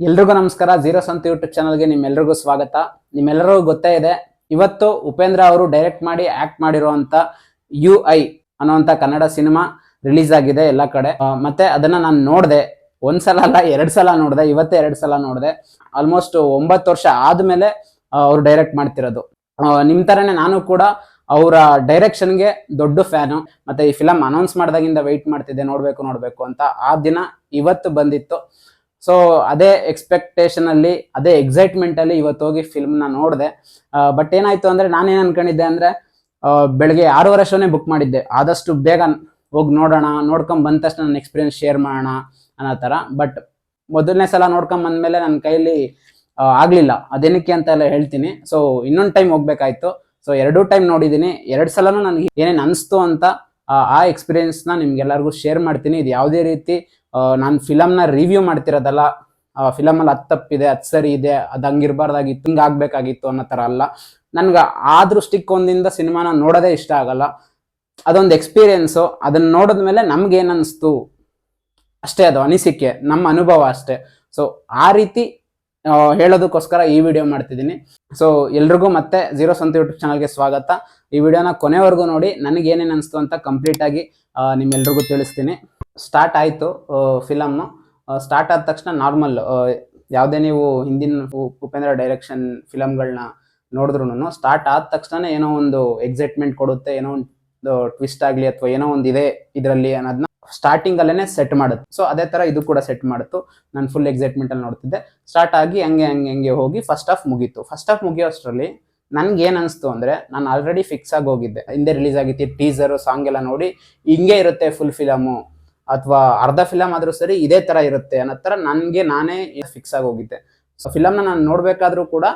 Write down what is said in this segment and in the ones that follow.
ಎಲ್ರಿಗೂ ನಮಸ್ಕಾರ. ಜೀರೋ ಸಂತ ಯೂಟ್ಯೂಬ್ ಚಾನಲ್ಗೆ ನಿಮ್ಮೆಲ್ಲರಿಗೂ ಸ್ವಾಗತ. ನಿಮ್ಮೆಲ್ಲರಿಗೂ ಗೊತ್ತೇ ಇದೆ, ಇವತ್ತು ಉಪೇಂದ್ರ ಅವರು ಡೈರೆಕ್ಟ್ ಮಾಡಿ ಆಕ್ಟ್ ಮಾಡಿರುವಂತ ಯು ಐ ಅನ್ನುವಂತ ಕನ್ನಡ ಸಿನಿಮಾ ರಿಲೀಸ್ ಆಗಿದೆ ಎಲ್ಲ ಕಡೆ. ಮತ್ತೆ ಅದನ್ನ ನಾನು ನೋಡಿದೆ, ಒಂದ್ಸಲ ಅಲ್ಲ, ಎರಡ್ ಸಲ ನೋಡಿದೆ, ಇವತ್ತೇ ಎರಡ್ ಸಲ ನೋಡಿದೆ. ಆಲ್ಮೋಸ್ಟ್ ಒಂಬತ್ತು ವರ್ಷ ಆದ್ಮೇಲೆ ಅವ್ರು ಡೈರೆಕ್ಟ್ ಮಾಡ್ತಿರೋದು. ನಿಮ್ ತರನೇ ನಾನು ಕೂಡ ಅವರ ಡೈರೆಕ್ಷನ್ಗೆ ದೊಡ್ಡ ಫ್ಯಾನು ಮತ್ತೆ ಈ ಫಿಲಮ್ ಅನೌನ್ಸ್ ಮಾಡಿದಾಗಿಂದ ವೆಯ್ಟ್ ಮಾಡ್ತಿದ್ದೆ, ನೋಡ್ಬೇಕು ನೋಡ್ಬೇಕು ಅಂತ. ಆ ದಿನ ಇವತ್ತು ಬಂದಿತ್ತು. ಸೊ ಅದೇ ಎಕ್ಸ್ಪೆಕ್ಟೇಷನ್ ಅಲ್ಲಿ ಅದೇ ಎಕ್ಸೈಟ್ಮೆಂಟ್ ಅಲ್ಲಿ ಇವತ್ತು ಹೋಗಿ ಫಿಲ್ಮ್ನ ನೋಡಿದೆ. ಬಟ್ ಏನಾಯ್ತು ಅಂದ್ರೆ ನಾನೇನ್ ಅನ್ಕೊಂಡಿದ್ದೆ ಅಂದ್ರೆ ಬೆಳಗ್ಗೆ ಆರೂವರೆ ಶೋನೇ ಬುಕ್ ಮಾಡಿದ್ದೆ. ಆದಷ್ಟು ಬೇಗ ಹೋಗಿ ನೋಡೋಣ ನೋಡ್ಕೊಂಡ್ ಬಂದ ತಕ್ಷಣ ನನ್ನ ಎಕ್ಸ್ಪೀರಿಯನ್ಸ್ ಶೇರ್ ಮಾಡೋಣ ಅನ್ನೋ ಥರ. ಬಟ್ ಮೊದಲನೇ ಸಲ ನೋಡ್ಕೊಂಡ್ ಬಂದ್ಮೇಲೆ ನನ್ನ ಕೈಲಿ ಆಗ್ಲಿಲ್ಲ. ಅದೇನಕ್ಕೆ ಅಂತ ಎಲ್ಲ ಹೇಳ್ತೀನಿ. ಸೊ ಇನ್ನೊಂದು ಟೈಮ್ ಹೋಗ್ಬೇಕಾಯ್ತು. ಸೊ ಎರಡೂ ಟೈಮ್ ನೋಡಿದ್ದೀನಿ ಎರಡು ಸಲನೂ ನನಗೆ ಏನೇನು ಅನಿಸ್ತು ಅಂತ ಆ, ಎಕ್ಸ್ಪೀರಿಯನ್ಸ್ನ ನಿಮ್ಗೆಲ್ಲರಿಗೂ ಶೇರ್ ಮಾಡ್ತೀನಿ. ಇದು ಯಾವುದೇ ರೀತಿ ನಾನು ಫಿಲಮ್ನ ರಿವ್ಯೂ ಮಾಡ್ತಿರೋದಲ್ಲ ಫಿಲಮಲ್ಲಿ ಹತ್ತು ತಪ್ಪಿದೆ ಹತ್ತು ಸರಿ ಇದೆ, ಅದು ಹಂಗಿರ್ಬಾರ್ದಾಗಿತ್ತು, ಹಿಂಗೆ ಆಗಬೇಕಾಗಿತ್ತು ಅನ್ನೋ ಥರ ಅಲ್ಲ. ನನ್ಗೆ ಆ ದೃಷ್ಟಿಕೋನದಿಂದ ಸಿನಿಮಾನ ನೋಡೋದೇ ಇಷ್ಟ ಆಗಲ್ಲ. ಅದೊಂದು ಎಕ್ಸ್ಪೀರಿಯೆನ್ಸು ಅದನ್ನ ನೋಡಿದ್ಮೇಲೆ ನಮ್ಗೆ ಏನನ್ನಿಸ್ತು ಅಷ್ಟೇ ಅದು, ಅನಿಸಿಕೆ, ನಮ್ಮ ಅನುಭವ ಅಷ್ಟೇ. ಸೊ ಆ ರೀತಿ ಹೇಳೋದಕ್ಕೋಸ್ಕರ ಈ ವಿಡಿಯೋ ಮಾಡ್ತಿದ್ದೀನಿ. ಸೊ ಎಲ್ರಿಗೂ ಮತ್ತೆ ಜೀರೋ ಸಂತ ಯೂಟ್ಯೂಬ್ ಚಾನಲ್ಗೆ ಸ್ವಾಗತ. ಈ ವಿಡಿಯೋನ ಕೊನೆವರೆಗೂ ನೋಡಿ ನನಗೇನೇನು ಅನಿಸ್ತು ಅಂತ ಕಂಪ್ಲೀಟಾಗಿ ನಿಮ್ಮೆಲ್ರಿಗೂ ತಿಳಿಸ್ತೀನಿ. ಸ್ಟಾರ್ಟ್ ಆಯಿತು ಫಿಲಮ್ನು ಸ್ಟಾರ್ಟ್ ಆದ ತಕ್ಷಣ ನಾರ್ಮಲ್ ಯಾವುದೇ ನೀವು ಹಿಂದಿನ ಉಪೇಂದ್ರ ಡೈರೆಕ್ಷನ್ ಫಿಲಮ್ಗಳನ್ನ ನೋಡಿದ್ರು ಸ್ಟಾರ್ಟ್ ಆದ ತಕ್ಷಣ ಏನೋ ಒಂದು ಎಕ್ಸೈಟ್ಮೆಂಟ್ ಕೊಡುತ್ತೆ, ಏನೋ ಒಂದು ಟ್ವಿಸ್ಟ್ ಆಗಲಿ ಅಥವಾ ಏನೋ ಒಂದು ಇದೆ ಇದರಲ್ಲಿ ಅನ್ನೋದನ್ನ ಸ್ಟಾರ್ಟಿಂಗ್ ಅಲ್ಲೇನೆ ಸೆಟ್ ಮಾಡುತ್ತೆ. ಸೊ ಅದೇ ತರ ಇದು ಕೂಡ ಸೆಟ್ ಮಾಡುತ್ತು. ನಾನು ಫುಲ್ ಎಕ್ಸೈಟ್ಮೆಂಟ್ ಅಲ್ಲಿ ನೋಡ್ತಿದ್ದೆ. ಸ್ಟಾರ್ಟ್ ಆಗಿ ಹಂಗೆ ಹಂಗೆ ಹಂಗೆ ಹೋಗಿ ಫಸ್ಟ್ ಹಾಫ್ ಮುಗೀತು. ಫಸ್ಟ್ ಹಾಫ್ ಮುಗಿಯೋಷ್ಟರಲ್ಲಿ ನನ್ಗೆ ಏನ್ ಅನಿಸ್ತು ಅಂದ್ರೆ ನಾನು ಆಲ್ರೆಡಿ ಫಿಕ್ಸ್ ಆಗಿ ಹೋಗಿದ್ದೆ. ಹಿಂದೆ ರಿಲೀಸ್ ಆಗಿತ್ತು ಟೀಸರ್ ಸಾಂಗ್ ಎಲ್ಲ ನೋಡಿ ಹಿಂಗೆ ಇರುತ್ತೆ ಫುಲ್ ಫಿಲಮು ಅಥವಾ ಅರ್ಧ ಫಿಲಮ್ ಆದ್ರೂ ಸರಿ ಇದೇ ತರ ಇರುತ್ತೆ ಅನ್ನೋ ತರ ನನ್ಗೆ ನಾನೇ ಫಿಕ್ಸ್ ಆಗಿ ಹೋಗಿದ್ದೆ. ಸೊ ಫಿಲಮ್ನ ನಾನು ನೋಡ್ಬೇಕಾದ್ರೂ ಕೂಡ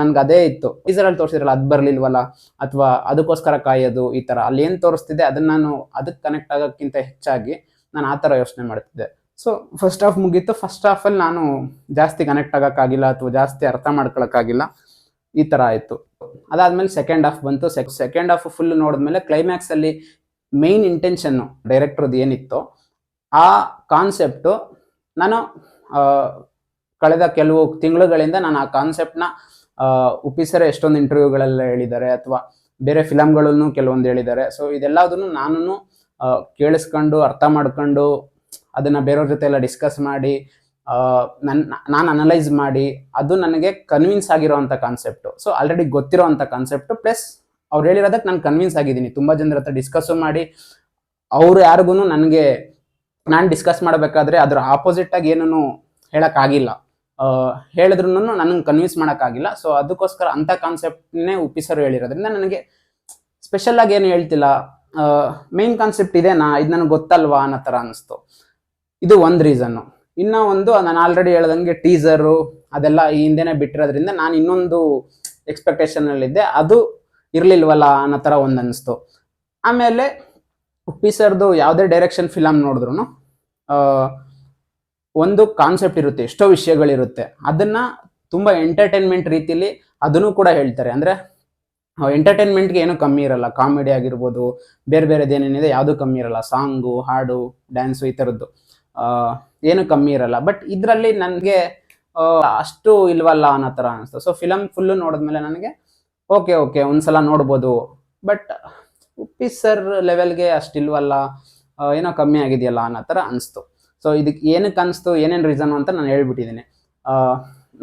ನನ್ಗೆ ಅದೇ ಇತ್ತು. ಟೀಸರ್ ಅಲ್ಲಿ ತೋರಿಸಿದ್ರಲ್ಲ, ಅದ್ ಬರ್ಲಿಲ್ವಲ್ಲ? ಅಥವಾ ಅದಕ್ಕೋಸ್ಕರ ಕಾಯೋದು ಈ ತರ. ಅಲ್ಲಿ ಏನ್ ತೋರಿಸ್ತಿದೆ ಅದನ್ನ ನಾನು ಅದಕ್ಕೆ ಕನೆಕ್ಟ್ ಆಗೋಕ್ಕಿಂತ ಹೆಚ್ಚಾಗಿ ನಾನು ಆ ತರ ಯೋಚನೆ ಮಾಡ್ತಿದ್ದೆ. ಸೊ ಫಸ್ಟ್ ಹಾಫ್ ಮುಗೀತು. ಫಸ್ಟ್ ಹಾಫ್ ಅಲ್ಲಿ ನಾನು ಜಾಸ್ತಿ ಕನೆಕ್ಟ್ ಆಗೋಕ್ಕಾಗಿಲ್ಲ ಅಥವಾ ಜಾಸ್ತಿ ಅರ್ಥ ಮಾಡ್ಕೊಳಕ್ಕಾಗಿಲ್ಲ. ಈ ತರ ಆಯ್ತು. ಅದಾದ್ಮೇಲೆ ಸೆಕೆಂಡ್ ಹಾಫ್ ಬಂತು. ಸೆಕೆಂಡ್ ಹಾಫ್ ಫುಲ್ ನೋಡಿದ್ಮೇಲೆ ಕ್ಲೈಮ್ಯಾಕ್ಸ್ ಅಲ್ಲಿ ಮೇನ್ ಇಂಟೆನ್ಷನ್ ಡೈರೆಕ್ಟರ್ದು ಏನಿತ್ತು ಆ ಕಾನ್ಸೆಪ್ಟು ನಾನು ಕಳೆದ ಕೆಲವು ತಿಂಗಳುಗಳಿಂದ ನಾನು ಆ ಕಾನ್ಸೆಪ್ಟ್ನ ಉಪಿಸರ ಎಷ್ಟೊಂದು ಇಂಟರ್ವ್ಯೂಗಳೆಲ್ಲ ಹೇಳಿದ್ದಾರೆ ಅಥವಾ ಬೇರೆ ಫಿಲಮ್ಗಳನ್ನು ಕೆಲವೊಂದು ಹೇಳಿದ್ದಾರೆ. ಸೊ ಇದೆಲ್ಲದನ್ನು ನಾನು ಕೇಳಿಸ್ಕೊಂಡು, ಅರ್ಥ ಮಾಡ್ಕೊಂಡು, ಅದನ್ನು ಬೇರೆಯವ್ರ ಜೊತೆ ಎಲ್ಲ ಡಿಸ್ಕಸ್ ಮಾಡಿ ನಾನು ಅನಲೈಸ್ ಮಾಡಿ, ಅದು ನನಗೆ ಕನ್ವಿನ್ಸ್ ಆಗಿರೋವಂಥ ಕಾನ್ಸೆಪ್ಟು ಸೊ ಆಲ್ರೆಡಿ ಗೊತ್ತಿರೋವಂಥ ಕಾನ್ಸೆಪ್ಟು ಪ್ಲಸ್ ಅವ್ರು ಹೇಳಿರೋದಕ್ಕೆ ನಾನು ಕನ್ವಿನ್ಸ್ ಆಗಿದ್ದೀನಿ. ತುಂಬ ಜನರ ಹತ್ರ ಡಿಸ್ಕಸ್ಸು ಮಾಡಿ, ಅವರು ಯಾರಿಗೂ ನನಗೆ ನಾನು ಡಿಸ್ಕಸ್ ಮಾಡಬೇಕಾದ್ರೆ ಅದರ ಆಪೋಸಿಟ್ ಆಗಿ ಏನೂ ಹೇಳೋಕ್ಕಾಗಿಲ್ಲ. ಹೇಳಿದ್ರು ನನಗೆ ಕನ್ವಿನ್ಸ್ ಮಾಡೋಕ್ಕಾಗಿಲ್ಲ. ಸೊ ಅದಕ್ಕೋಸ್ಕರ ಅಂಥ ಕಾನ್ಸೆಪ್ಟ್ನೇ ಉಪ್ಪಿಸರು ಹೇಳಿರೋದ್ರಿಂದ ನನಗೆ ಸ್ಪೆಷಲ್ ಆಗಿ ಏನು ಹೇಳ್ತಿಲ್ಲ. ಮೇನ್ ಕಾನ್ಸೆಪ್ಟ್ ಇದೇನಾ? ಇದು ನನಗೆ ಗೊತ್ತಲ್ವಾ ಅನ್ನೋ ಥರ ಅನಿಸ್ತು. ಇದು ಒಂದು ರೀಸನ್ನು ಇನ್ನ ಒಂದು, ನಾನು ಆಲ್ರೆಡಿ ಹೇಳ್ದಂಗೆ ಟೀಸರು ಅದೆಲ್ಲ ಈ ಹಿಂದೆನೆ ಬಿಟ್ಟಿರೋದ್ರಿಂದ ನಾನು ಇನ್ನೊಂದು ಎಕ್ಸ್ಪೆಕ್ಟೇಷನ್ ಅಲ್ಲಿದ್ದೆ. ಅದು ಇರ್ಲಿಲ್ವಲ್ಲ ಅನ್ನೋ ಥರ ಒಂದು ಅನಿಸ್ತು. ಆಮೇಲೆ ಉಪ್ಪಿಸರ್ದು ಯಾವುದೇ ಡೈರೆಕ್ಷನ್ ಫಿಲಮ್ ನೋಡಿದ್ರು ಒಂದು ಕಾನ್ಸೆಪ್ಟ್ ಇರುತ್ತೆ, ಎಷ್ಟೋ ವಿಷಯಗಳಿರುತ್ತೆ. ಅದನ್ನು ತುಂಬ ಎಂಟರ್ಟೈನ್ಮೆಂಟ್ ರೀತಿಯಲ್ಲಿ ಅದನ್ನು ಕೂಡ ಹೇಳ್ತಾರೆ. ಅಂದರೆ ಎಂಟರ್ಟೈನ್ಮೆಂಟ್ಗೆ ಏನೂ ಕಮ್ಮಿ ಇರಲ್ಲ. ಕಾಮಿಡಿ ಆಗಿರ್ಬೋದು, ಬೇರೆ ಬೇರೆದು ಏನೇನಿದೆ ಯಾವುದು ಕಮ್ಮಿ ಇರಲ್ಲ. ಸಾಂಗು ಹಾಡು ಡ್ಯಾನ್ಸು ಈ ಥರದ್ದು ಏನು ಕಮ್ಮಿ ಇರಲ್ಲ. ಬಟ್ ಇದರಲ್ಲಿ ನನಗೆ ಅಷ್ಟು ಇಲ್ವಲ್ಲ ಅನ್ನೋ ಥರ ಅನಿಸ್ತು. ಸೊ ಫಿಲಮ್ ಫುಲ್ಲು ನೋಡಿದ್ಮೇಲೆ ನನಗೆ ಓಕೆ ಓಕೆ ಒಂದು ಸಲ ನೋಡ್ಬೋದು. ಬಟ್ ಉಪ್ಪಿ ಸರ್ ಲೆವೆಲ್ಗೆ ಅಷ್ಟಿಲ್ವಲ್ಲ ಏನೋ ಕಮ್ಮಿ ಆಗಿದೆಯಲ್ಲ ಅನ್ನೋ ಥರ ಅನಿಸ್ತು. ಸೊ ಇದಕ್ಕೆ ಏನಕ್ಕೆ ಅನಿಸ್ತು, ಏನೇನು ರೀಸನ್ ಅಂತ ನಾನು ಹೇಳ್ಬಿಟ್ಟಿದ್ದೀನಿ.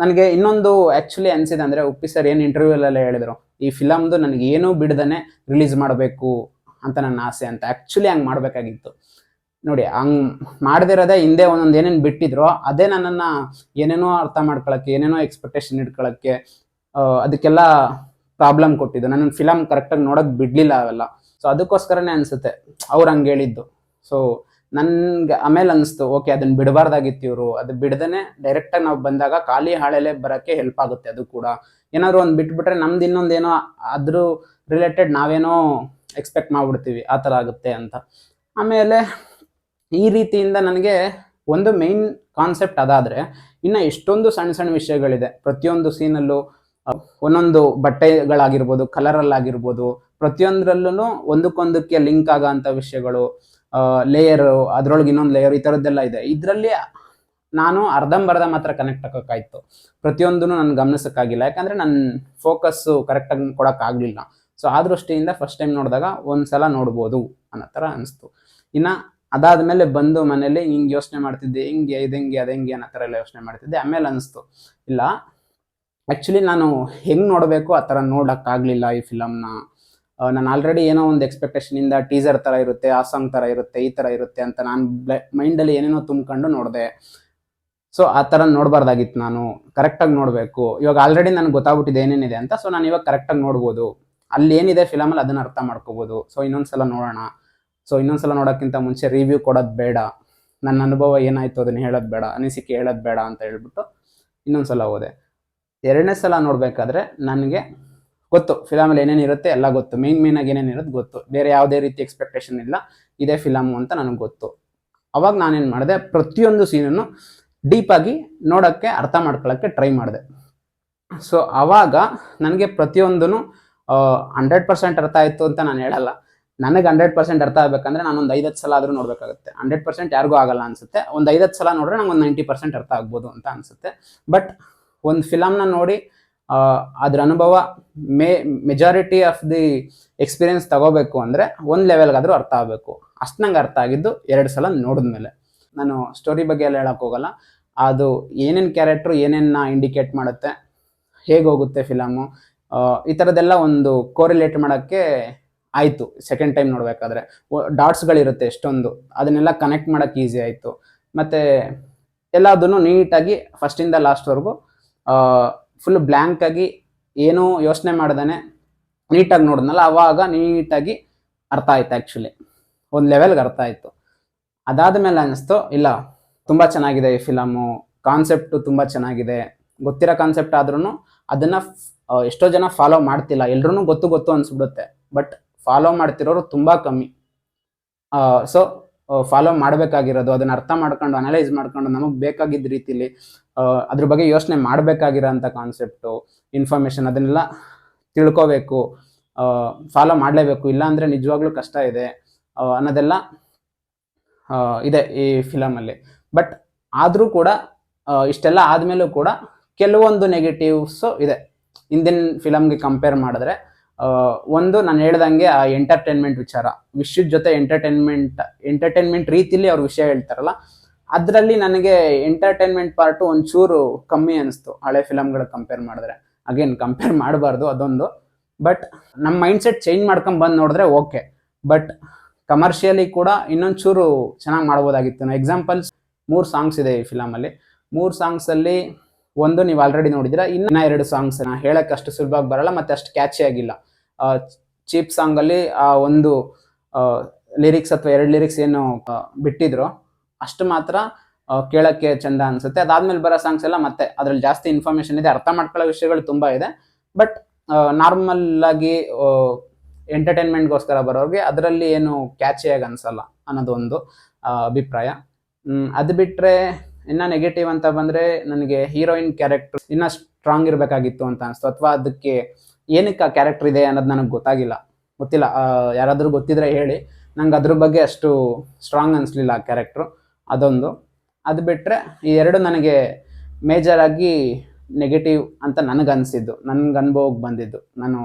ನನಗೆ ಇನ್ನೊಂದು ಆ್ಯಕ್ಚುಲಿ ಅನಿಸಿದೆ ಅಂದರೆ ಉಪ್ಪಿ ಸರ್ ಏನು ಇಂಟರ್ವ್ಯೂಲೆಲ್ಲ ಹೇಳಿದರು, ಈ ಫಿಲಮ್ದು ನನಗೆ ಏನೂ ಬಿಡದೇ ರಿಲೀಸ್ ಮಾಡಬೇಕು ಅಂತ ನನ್ನ ಆಸೆ ಅಂತ ಆ್ಯಕ್ಚುಲಿ ಹಂಗೆ ಮಾಡಬೇಕಾಗಿತ್ತು. ನೋಡಿ, ಹಂಗೆ ಮಾಡದಿರೋದೇ ಹಿಂದೆ ಒಂದೊಂದು ಏನೇನು ಬಿಟ್ಟಿದ್ರು ಅದೇ ನನ್ನನ್ನು ಏನೇನೋ ಅರ್ಥ ಮಾಡ್ಕೊಳಕ್ಕೆ, ಏನೇನೋ ಎಕ್ಸ್ಪೆಕ್ಟೇಷನ್ ಇಟ್ಕೊಳ್ಳೋಕ್ಕೆ ಅದಕ್ಕೆಲ್ಲ ಪ್ರಾಬ್ಲಮ್ ಕೊಟ್ಟಿದ್ದು. ನನ್ನ ಫಿಲಮ್ ಕರೆಕ್ಟಾಗಿ ನೋಡೋಕೆ ಬಿಡ್ಲಿಲ್ಲ ಅವೆಲ್ಲ. ಸೊ ಅದಕ್ಕೋಸ್ಕರನೇ ಅನ್ಸುತ್ತೆ. ಅವ್ರು ಹಂಗೆ ಹೇಳಿದ್ದು. ಸೊ ನನ್ಗೆ ಆಮೇಲೆ ಅನಿಸ್ತು, ಓಕೆ ಅದನ್ನ ಬಿಡಬಾರ್ದಾಗಿತ್ತು ಇವರು. ಅದು ಬಿಡದೇನೆ ಡೈರೆಕ್ಟಾಗಿ ನಾವು ಬಂದಾಗ ಖಾಲಿ ಹಾಳೆಲೆ ಬರೋಕ್ಕೆ ಹೆಲ್ಪ್ ಆಗುತ್ತೆ ಅದು ಕೂಡ. ಏನಾದ್ರು ಒಂದು ಬಿಟ್ಬಿಟ್ರೆ ನಮ್ದು ಇನ್ನೊಂದೇನೋ ಅದ್ರ ರಿಲೇಟೆಡ್ ನಾವೇನೋ ಎಕ್ಸ್ಪೆಕ್ಟ್ ಮಾಡ್ಬಿಡ್ತೀವಿ, ಆ ಥರ ಆಗುತ್ತೆ ಅಂತ. ಆಮೇಲೆ ಈ ರೀತಿಯಿಂದ ನನಗೆ ಒಂದು ಮೇನ್ ಕಾನ್ಸೆಪ್ಟ್ ಅದಾದರೆ, ಇನ್ನು ಎಷ್ಟೊಂದು ಸಣ್ಣ ಸಣ್ಣ ವಿಷಯಗಳಿದೆ. ಪ್ರತಿಯೊಂದು ಸೀನಲ್ಲೂ ಒಂದೊಂದು ಬಟ್ಟೆಗಳಾಗಿರ್ಬೋದು ಕಲರಲ್ ಆಗಿರ್ಬೋದು ಪ್ರತಿಯೊಂದರಲ್ಲೂ ಒಂದಕ್ಕೊಂದಕ್ಕೆ ಲಿಂಕ್ ಆಗೋ ವಿಷಯಗಳು ಲೇಯರ್ ಅದ್ರೊಳಗೆ ಇನ್ನೊಂದು ಲೇಯರ್ ಈ ಥರದ್ದೆಲ್ಲ ಇದೆ. ಇದರಲ್ಲಿ ನಾನು ಅರ್ಧಂಬರ್ಧ ಮಾತ್ರ ಕನೆಕ್ಟ್ ಆಗೋಕ್ಕಾಯ್ತು. ಪ್ರತಿಯೊಂದೂ ನನ್ನ ಗಮನಿಸೋಕ್ಕಾಗಿಲ್ಲ. ಯಾಕಂದರೆ ನನ್ನ ಫೋಕಸ್ಸು ಕರೆಕ್ಟಾಗಿ ಕೊಡೋಕ್ಕಾಗಲಿಲ್ಲ. ಸೊ ಆ ದೃಷ್ಟಿಯಿಂದ ಫಸ್ಟ್ ಟೈಮ್ ನೋಡಿದಾಗ ಒಂದು ಸಲ ನೋಡ್ಬೋದು ಅನ್ನೋ ಥರ ಅನಿಸ್ತು. ಇನ್ನು ಅದಾದಮೇಲೆ ಬಂದು ಮನೇಲಿ ಹಿಂಗೆ ಯೋಚನೆ ಮಾಡ್ತಿದ್ದೆ, ಹಿಂಗೆ, ಇದು ಹೆಂಗೆ, ಅದು ಹೆಂಗೆ ಅನ್ನೋ ಥರ ಎಲ್ಲ ಯೋಚನೆ ಮಾಡ್ತಿದ್ದೆ. ಆಮೇಲೆ ಅನಿಸ್ತು. ಇಲ್ಲ ಆ್ಯಕ್ಚುಲಿ ನಾನು ಹೆಂಗೆ ನೋಡಬೇಕು ಆ ಥರ ನೋಡೋಕ್ಕಾಗಲಿಲ್ಲ ಈ ಫಿಲಮ್ನ ನಾನು ಆಲ್ರೆಡಿ ಏನೋ ಒಂದು ಎಕ್ಸ್ಪೆಕ್ಟೇಷನಿಂದ ಟೀಸರ್ ಥರ ಇರುತ್ತೆ, ಆ ಸಾಂಗ್ ಥರ ಇರುತ್ತೆ, ಈ ಥರ ಇರುತ್ತೆ ಅಂತ ನಾನು ಮೈಂಡಲ್ಲಿ ಏನೇನೋ ತುಂಬ್ಕೊಂಡು ನೋಡಿದೆ. ಸೊ ಆ ಥರ ನೋಡಬಾರ್ದಾಗಿತ್ತು ನಾನು. ಕರೆಕ್ಟಾಗಿ ನೋಡಬೇಕು. ಇವಾಗ ಆಲ್ರೆಡಿ ನನಗೆ ಗೊತ್ತಾಗ್ಬಿಟ್ಟಿದೆ ಏನೇನಿದೆ ಅಂತ ಸೊ ನಾನು ಇವಾಗ ಕರೆಕ್ಟಾಗಿ ನೋಡ್ಬೋದು. ಅಲ್ಲಿ ಏನಿದೆ ಫಿಲಮಲ್ಲಿ ಅದನ್ನು ಅರ್ಥ ಮಾಡ್ಕೋಬೋದು. ಸೊ ಇನ್ನೊಂದ್ಸಲ ನೋಡೋಣ. ಸೊ ಇನ್ನೊಂದ್ಸಲ ನೋಡೋಕ್ಕಿಂತ ಮುಂಚೆ ರಿವ್ಯೂ ಕೊಡೋದು ಬೇಡ. ನನ್ನ ಅನುಭವ ಏನಾಯಿತು ಅದನ್ನು ಹೇಳೋದು ಬೇಡ, ಅನಿಸಿಕೆ ಹೇಳೋದು ಬೇಡ ಅಂತ ಹೇಳ್ಬಿಟ್ಟು ಇನ್ನೊಂದ್ಸಲ ಹೋದೆ ಎರಡನೇ ಸಲ ನೋಡಬೇಕಾದ್ರೆ ನನಗೆ ಗೊತ್ತು. ಫಿಲಮಲ್ಲಿ ಏನೇನು ಇರುತ್ತೆ ಎಲ್ಲ ಗೊತ್ತು. ಮೇನ್ ಆಗಿ ಏನೇನು ಇರೋದು ಗೊತ್ತು. ಬೇರೆ ಯಾವುದೇ ರೀತಿ ಎಕ್ಸ್ಪೆಕ್ಟೇಷನ್ ಇಲ್ಲ. ಇದೇ ಫಿಲಮು ಅಂತ ನನಗೆ ಗೊತ್ತು. ಅವಾಗ ನಾನೇನು ಮಾಡಿದೆ, ಪ್ರತಿಯೊಂದು ಸೀನನ್ನು ಡೀಪಾಗಿ ನೋಡೋಕ್ಕೆ ಅರ್ಥ ಮಾಡ್ಕೊಳ್ಳೋಕ್ಕೆ ಟ್ರೈ ಮಾಡಿದೆ. ಸೊ ಆವಾಗ ನನಗೆ ಪ್ರತಿಯೊಂದೂ ಹಂಡ್ರೆಡ್ ಪರ್ಸೆಂಟ್ ಅರ್ಥ ಆಯಿತು ಅಂತ ನಾನು ಹೇಳಲ್ಲ. ನನಗೆ ಹಂಡ್ರೆಡ್ ಪರ್ಸೆಂಟ್ ಅರ್ಥ ಆಗಬೇಕಂದ್ರೆ ನಾನು ಒಂದು ಐದತ್ತು ಸಲ ಆದರೂ ನೋಡಬೇಕಾಗುತ್ತೆ. ಹಂಡ್ರೆಡ್ ಪರ್ಸೆಂಟ್ ಯಾರಿಗೂ ಆಗಲ್ಲ ಅನಿಸುತ್ತೆ. ಒಂದು ಐದತ್ತು ಸಲ ನೋಡಿದ್ರೆ ನಂಗೆ ಒಂದು ನೈಂಟಿ ಪರ್ಸೆಂಟ್ ಅರ್ಥ ಆಗ್ಬೋದು ಅಂತ ಅನಿಸುತ್ತೆ. ಬಟ್ ಒಂದು ಫಿಲಮ್ನ ನೋಡಿ ಅದ್ರ ಅನುಭವ may majority of the experience ತಗೋಬೇಕು ಅಂದರೆ ಒಂದು ಲೆವೆಲ್ಗಾದರೂ ಅರ್ಥ ಆಗಬೇಕು. ಅಷ್ಟು ನಂಗೆ ಅರ್ಥ ಆಗಿದ್ದು ಎರಡು ಸಲ ನೋಡಿದ್ಮೇಲೆ. ನಾನು ಸ್ಟೋರಿ ಬಗ್ಗೆ ಎಲ್ಲ ಹೇಳಕ್ಕೆ ಹೋಗಲ್ಲ. ಅದು ಏನೇನು ಕ್ಯಾರೆಕ್ಟ್ರು ಏನೇನ ಇಂಡಿಕೇಟ್ ಮಾಡುತ್ತೆ, ಹೇಗೆ ಹೋಗುತ್ತೆ ಫಿಲಮು ಈ ಥರದ್ದೆಲ್ಲ ಒಂದು ಕೋರಿಲೇಟ್ ಮಾಡೋಕ್ಕೆ ಆಯಿತು. ಸೆಕೆಂಡ್ ಟೈಮ್ ನೋಡಬೇಕಾದ್ರೆ. ಡಾಟ್ಸ್ಗಳಿರುತ್ತೆ ಎಷ್ಟೊಂದು. ಅದನ್ನೆಲ್ಲ ಕನೆಕ್ಟ್ ಮಾಡೋಕ್ಕೆ ಈಸಿ ಆಯಿತು. ಮತ್ತು, ಎಲ್ಲದನ್ನು ನೀಟಾಗಿ ಫಸ್ಟಿಂದ ಲಾಸ್ಟ್ವರೆಗೂ ಫುಲ್ ಬ್ಲ್ಯಾಂಕಾಗಿ ಏನೂ ಯೋಚನೆ ಮಾಡ್ದಾನೆ, ನೀಟಾಗಿ ನೋಡಿದ್ನಲ್ಲ, ಅವಾಗ ನೀಟಾಗಿ ಅರ್ಥ ಆಯ್ತು ಆ್ಯಕ್ಚುಲಿ ಒಂದು ಲೆವೆಲ್ಗೆ ಅರ್ಥ ಆಯಿತು. ಅದಾದ ಮೇಲೆ ಅನ್ನಿಸ್ತು ಇಲ್ಲ, ತುಂಬ ಚೆನ್ನಾಗಿದೆ ಈ ಫಿಲಮು ಕಾನ್ಸೆಪ್ಟು ತುಂಬ ಚೆನ್ನಾಗಿದೆ. ಗೊತ್ತಿರೋ ಕಾನ್ಸೆಪ್ಟ್ ಆದ್ರೂ ಅದನ್ನು ಎಷ್ಟೋ ಜನ ಫಾಲೋ ಮಾಡ್ತಿಲ್ಲ. ಎಲ್ರೂ ಗೊತ್ತು ಗೊತ್ತು ಅನಿಸ್ಬಿಡುತ್ತೆ. ಬಟ್ ಫಾಲೋ ಮಾಡ್ತಿರೋರು ತುಂಬ ಕಮ್ಮಿ. ಸೊ ಫಾಲೋ ಮಾಡಬೇಕಾಗಿರೋದು, ಅದನ್ನ ಅರ್ಥ ಮಾಡ್ಕೊಂಡು ಅನಲೈಸ್ ಮಾಡ್ಕೊಂಡು ನಮಗೆ ಬೇಕಾಗಿದ್ದ ರೀತಿಲಿ ಅದ್ರ ಬಗ್ಗೆ ಯೋಚನೆ ಮಾಡ್ಬೇಕಾಗಿರೋ ಅಂಥ ಕಾನ್ಸೆಪ್ಟು ಇನ್ಫಾರ್ಮೇಷನ್ ಅದನ್ನೆಲ್ಲ ತಿಳ್ಕೋಬೇಕು ಫಾಲೋ ಮಾಡಲೇಬೇಕು. ಇಲ್ಲಾಂದರೆ ನಿಜವಾಗ್ಲೂ ಕಷ್ಟ ಇದೆ ಅನ್ನೋದೆಲ್ಲ ಇದೆ ಈ ಫಿಲಮಲ್ಲಿ ಬಟ್ ಆದರೂ ಕೂಡ ಇಷ್ಟೆಲ್ಲ ಆದಮೇಲೂ ಕೂಡ ಕೆಲವೊಂದು ನೆಗೆಟಿವ್ಸು ಇದೆ. ಹಿಂದಿನ ಫಿಲಮ್ಗೆ ಕಂಪೇರ್ ಮಾಡಿದ್ರೆ ಒಂದು ನಾನು ಹೇಳ್ದಂಗೆ ಆ ಎಂಟರ್ಟೈನ್ಮೆಂಟ್ ವಿಚಾರ. ವಿಶ್ವದ ಜೊತೆ ಎಂಟರ್ಟೈನ್ಮೆಂಟ್ ಎಂಟರ್ಟೈನ್ಮೆಂಟ್ ರೀತಿಲಿ ಅವ್ರ ವಿಷಯ ಹೇಳ್ತಾರಲ್ಲ, ಅದರಲ್ಲಿ ನನಗೆ ಎಂಟರ್ಟೈನ್ಮೆಂಟ್ ಪಾರ್ಟು ಒಂಚೂರು ಕಮ್ಮಿ ಅನಿಸ್ತು, ಹಳೆ ಫಿಲಮ್ಗಳ ಕಂಪೇರ್ ಮಾಡಿದ್ರೆ. ಅಗೇನ್ ಕಂಪೇರ್ ಮಾಡಬಾರ್ದು ಅದೊಂದು ಬಟ್ ನಮ್ಮ ಮೈಂಡ್ ಸೆಟ್ ಚೇಂಜ್ ಮಾಡ್ಕೊಂಡು ಬಂದು ನೋಡಿದ್ರೆ ಓಕೆ ಬಟ್ ಕಮರ್ಷಿಯಲಿ ಕೂಡ ಇನ್ನೊಂಚೂರು ಚೆನ್ನಾಗಿ ಮಾಡ್ಬೋದಾಗಿತ್ತು. ನಾ ಎಕ್ಸಾಂಪಲ್ಸ್ ಮೂರು ಸಾಂಗ್ಸ್ ಇದೆ ಈ ಫಿಲಮಲ್ಲಿ ಮೂರು ಸಾಂಗ್ಸಲ್ಲಿ ಒಂದು ನೀವು ಆಲ್ರೆಡಿ ನೋಡಿದಿರ ಇನ್ನ ಎರಡು ಸಾಂಗ್ಸ್ ಹೇಳಕ್ಕೆ ಅಷ್ಟು ಸುಲಭವಾಗಿ ಬರಲ್ಲ ಮತ್ತೆ ಅಷ್ಟು ಕ್ಯಾಚಿ ಆಗಿಲ್ಲ. ಚೀಪ್ ಸಾಂಗಲ್ಲಿ ಆ ಒಂದು ಲಿರಿಕ್ಸ್ ಅಥವಾ ಎರಡು ಲಿರಿಕ್ಸ್ ಏನು ಬಿಟ್ಟಿದ್ರು. ಅಷ್ಟು ಮಾತ್ರ ಕೇಳಕ್ಕೆ ಚಂದ ಅನ್ಸುತ್ತೆ. ಅದಾದ್ಮೇಲೆ ಬರೋ ಸಾಂಗ್ಸ್ ಎಲ್ಲ ಮತ್ತೆ. ಅದ್ರಲ್ಲಿ ಜಾಸ್ತಿ ಇನ್ಫಾರ್ಮೇಶನ್ ಇದೆ. ಅರ್ಥ ಮಾಡ್ಕೊಳ್ಳೋ ವಿಷಯಗಳು ತುಂಬಾ ಇದೆ. ಬಟ್ ನಾರ್ಮಲ್ ಆಗಿ ಎಂಟರ್ಟೈನ್ಮೆಂಟ್ಗೋಸ್ಕರ ಬರೋರಿಗೆ ಅದರಲ್ಲಿ ಏನು ಕ್ಯಾಚಿಯಾಗಿ ಅನ್ಸಲ್ಲ ಅನ್ನೋದು ಒಂದು ಅಭಿಪ್ರಾಯ. ಅದು ಬಿಟ್ರೆ ಇನ್ನ ನೆಗೆಟಿವ್ ಅಂತ ಬಂದ್ರೆ ನನಗೆ ಹೀರೋಯಿನ್ ಕ್ಯಾರೆಕ್ಟರ್ ಇನ್ನ ಸ್ಟ್ರಾಂಗ್ ಇರಬೇಕಾಗಿತ್ತು ಅಂತ ಅನಿಸ್ತು. ಅಥವಾ ಅದಕ್ಕೆ ಏನಕ್ಕೆ ಆ ಕ್ಯಾರೆಕ್ಟರ್ ಇದೆ ಅನ್ನೋದು ನನಗೆ ಗೊತ್ತಾಗಿಲ್ಲ. ಗೊತ್ತಿಲ್ಲ ಯಾರಾದರೂ ಗೊತ್ತಿದ್ರೆ ಹೇಳಿ. ನಂಗೆ ಅದ್ರ ಬಗ್ಗೆ ಅಷ್ಟು ಸ್ಟ್ರಾಂಗ್ ಅನಿಸ್ಲಿಲ್ಲ ಆ ಕ್ಯಾರೆಕ್ಟ್ರು ಅದೊಂದು. ಅದು ಬಿಟ್ಟರೆ ಈ ಎರಡು ನನಗೆ ಮೇಜರ್ ಆಗಿ ನೆಗೆಟಿವ್ ಅಂತ ನನಗೆ ಅನಿಸಿದ್ದು. ನನಗೆ ಅನುಭವಕ್ಕೆ ಬಂದಿದ್ದು. ನಾನು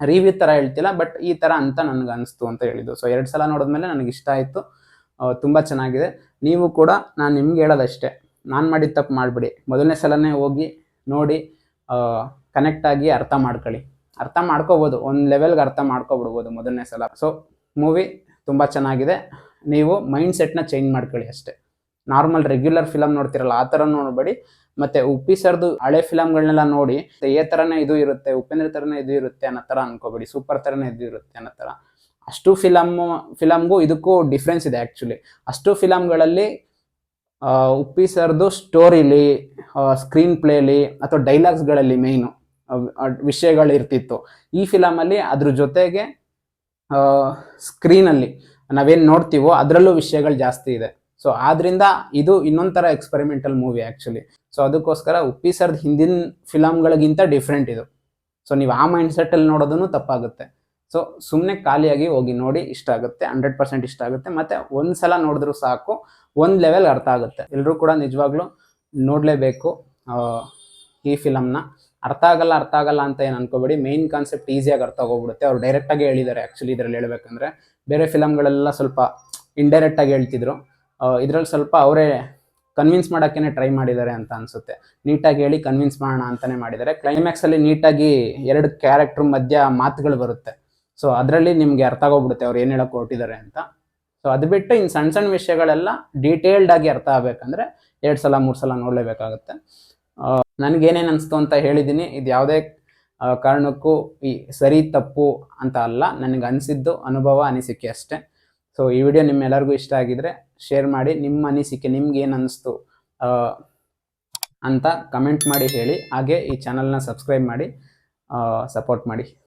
ರಿವ್ಯೂ ಥರ ಹೇಳ್ತಿಲ್ಲ ಬಟ್ ಈ ಥರ ಅಂತ ನನಗೆ ಅನಿಸ್ತು ಅಂತ ಹೇಳಿದ್ದು. ಸೊ ಎರಡು ಸಲ ನೋಡಿದ್ಮೇಲೆ ನನಗೆ ಇಷ್ಟ ಆಯಿತು. ತುಂಬ ಚೆನ್ನಾಗಿದೆ. ನೀವು ಕೂಡ, ನಾನು ನಿಮ್ಗೆ ಹೇಳೋದಷ್ಟೇ. ನಾನು ಮಾಡಿದ ತಪ್ಪು ಮಾಡಿಬಿಡಿ. ಮೊದಲನೇ ಸಲನೇ ಹೋಗಿ ನೋಡಿ. ಕನೆಕ್ಟ್ ಆಗಿ ಅರ್ಥ ಮಾಡ್ಕೊಳ್ಳಿ. ಅರ್ಥ ಮಾಡ್ಕೋಬೋದು. ಒಂದು ಲೆವೆಲ್ಗೆ ಅರ್ಥ ಮಾಡ್ಕೊಬಿಡ್ಬೋದು ಮೊದಲನೇ ಸಲ. ಸೊ ಮೂವಿ ತುಂಬ ಚೆನ್ನಾಗಿದೆ. ನೀವು ಮೈಂಡ್ ಸೆಟ್ನ ಚೇಂಜ್ ಮಾಡ್ಕೊಳ್ಳಿ ಅಷ್ಟೇ. ನಾರ್ಮಲ್ ರೆಗ್ಯುಲರ್ ಫಿಲಮ್ ನೋಡ್ತಿರಲ್ಲ, ಆ ಥರ ನೋಡಬೇಡಿ. ಮತ್ತು ಉಪ್ಪಿ ಸರ್ದು ಹಳೆ ಫಿಲಮ್ಗಳನ್ನೆಲ್ಲ ನೋಡಿ ಏ ಥರನೇ ಇದು ಇರುತ್ತೆ, ಉಪೇಂದ್ರ ಥರನೇ ಇದು ಇರುತ್ತೆ ಅನ್ನೋ ಥರ ಅನ್ಕೋಬೇಡಿ. ಸೂಪರ್ ಥರನೇ ಇದು ಇರುತ್ತೆ ಅನ್ನೋ ಥರ. ಅಷ್ಟು ಫಿಲಮ್ಮು ಫಿಲಮ್ಗೂ ಇದಕ್ಕೂ ಡಿಫ್ರೆನ್ಸ್ ಇದೆ ಆ್ಯಕ್ಚುಲಿ ಅಷ್ಟು ಫಿಲಮ್ಗಳಲ್ಲಿ ಉಪ್ಪಿ ಸರ್ದು ಸ್ಟೋರಿಲಿ ಸ್ಕ್ರೀನ್ ಪ್ಲೇಲಿ ಅಥವಾ ಡೈಲಾಗ್ಸ್ಗಳಲ್ಲಿ ಮೇಯ್ನು ವಿಷಯಗಳು ಇರ್ತಿತ್ತು ಈ ಫಿಲಮಲ್ಲಿ ಅದ್ರ ಜೊತೆಗೆ ಸ್ಕ್ರೀನಲ್ಲಿ ನಾವೇನು ನೋಡ್ತೀವೋ ಅದರಲ್ಲೂ ವಿಷಯಗಳು ಜಾಸ್ತಿ ಇದೆ. ಸೊ ಆದ್ರಿಂದ ಇದು ಇನ್ನೊಂಥರ ಎಕ್ಸ್ಪೆರಿಮೆಂಟಲ್ ಮೂವಿ ಆ್ಯಕ್ಚುಲಿ ಸೊ ಅದಕ್ಕೋಸ್ಕರ ಉಪ್ಪಿ ಸರ್ದ್ ಹಿಂದಿನ ಫಿಲಮ್ಗಳಿಗಿಂತ ಡಿಫ್ರೆಂಟ್ ಇದು. ಸೊ ನೀವು ಆ ಮೈಂಡ್ ಸೆಟ್ಟಲ್ಲಿ ನೋಡೋದನ್ನು ತಪ್ಪಾಗುತ್ತೆ. ಸೊ ಸುಮ್ಮನೆ ಖಾಲಿಯಾಗಿ ಹೋಗಿ ನೋಡಿ ಇಷ್ಟ ಆಗುತ್ತೆ, ಹಂಡ್ರೆಡ್ ಪರ್ಸೆಂಟ್ ಇಷ್ಟ ಆಗುತ್ತೆ, ಮತ್ತೆ ಒಂದ್ಸಲ ನೋಡಿದ್ರು ಸಾಕು, ಒಂದು ಲೆವೆಲ್ ಅರ್ಥ ಆಗುತ್ತೆ. ಎಲ್ಲರೂ ಕೂಡ ನಿಜವಾಗ್ಲೂ ನೋಡಲೇಬೇಕು ಈ ಫಿಲಮ್ನ. ಅರ್ಥ ಆಗಲ್ಲ ಅರ್ಥ ಆಗಲ್ಲ ಅಂತ ಏನು ಅನ್ಕೋಬೇಡಿ. ಮೇನ್ ಕಾನ್ಸೆಪ್ಟ್ ಈಸಿಯಾಗಿ ಅರ್ಥ ಆಗೋಗ್ಬಿಡುತ್ತೆ. ಅವ್ರು ಡೈರೆಕ್ಟಾಗಿ ಹೇಳಿದ್ದಾರೆ ಆ್ಯಕ್ಚುಲಿ ಇದರಲ್ಲಿ ಹೇಳ್ಬೇಕಂದ್ರೆ. ಬೇರೆ ಫಿಲಮ್ಗಳೆಲ್ಲ ಸ್ವಲ್ಪ ಇಂಡೈರೆಕ್ಟಾಗಿ ಹೇಳ್ತಿದ್ರು. ಇದರಲ್ಲಿ ಸ್ವಲ್ಪ ಅವರೇ ಕನ್ವಿನ್ಸ್ ಮಾಡೋಕ್ಕೇ ಟ್ರೈ ಮಾಡಿದ್ದಾರೆ ಅಂತ ಅನ್ಸುತ್ತೆ. ನೀಟಾಗಿ ಹೇಳಿ ಕನ್ವಿನ್ಸ್ ಮಾಡೋಣ ಅಂತಲೇ ಮಾಡಿದ್ದಾರೆ. ಕ್ಲೈಮ್ಯಾಕ್ಸಲ್ಲಿ ನೀಟಾಗಿ ಎರಡು ಕ್ಯಾರೆಕ್ಟ್ರ್ ಮಧ್ಯ ಮಾತುಗಳು ಬರುತ್ತೆ. ಸೊ ಅದರಲ್ಲಿ ನಿಮಗೆ ಅರ್ಥ ಆಗೋಗ್ಬಿಡುತ್ತೆ ಅವ್ರು ಏನು ಹೇಳಕ್ ಹೊರಟಿದ್ದಾರೆ ಅಂತ. ಸೊ ಅದು ಬಿಟ್ಟು ಇನ್ನು ಸಣ್ಣ ಸಣ್ಣ ವಿಷಯಗಳೆಲ್ಲ ಡೀಟೇಲ್ಡ್ ಆಗಿ ಅರ್ಥ ಆಗಬೇಕಂದ್ರೆ ಎರಡು ಸಲ, ಮೂರು ಸಲ ನೋಡಲೇಬೇಕಾಗುತ್ತೆ. ನನಗೇನೇನು ಅನಿಸ್ತು ಅಂತ ಹೇಳಿದ್ದೀನಿ ಇದು ಯಾವುದೇ ಕಾರಣಕ್ಕೂ ಈ ಸರಿ, ತಪ್ಪು ಅಂತ ಅಲ್ಲ. ನನಗೆ ಅನಿಸಿದ್ದು ಅನುಭವ, ಅನಿಸಿಕೆ ಅಷ್ಟೇ. ಸೊ ಈ ವಿಡಿಯೋ ನಿಮ್ಮೆಲ್ಲರಿಗೂ ಇಷ್ಟ ಆಗಿದ್ರೆ ಶೇರ್ ಮಾಡಿ. ನಿಮ್ಮ ಅನಿಸಿಕೆ, ನಿಮ್ಗೆ ಏನು ಅನಿಸ್ತು ಅಂತ ಕಮೆಂಟ್ ಮಾಡಿ ಹೇಳಿ. ಹಾಗೆ ಈ ಚಾನಲ್ನ ಸಬ್ಸ್ಕ್ರೈಬ್ ಮಾಡಿ ಸಪೋರ್ಟ್ ಮಾಡಿ.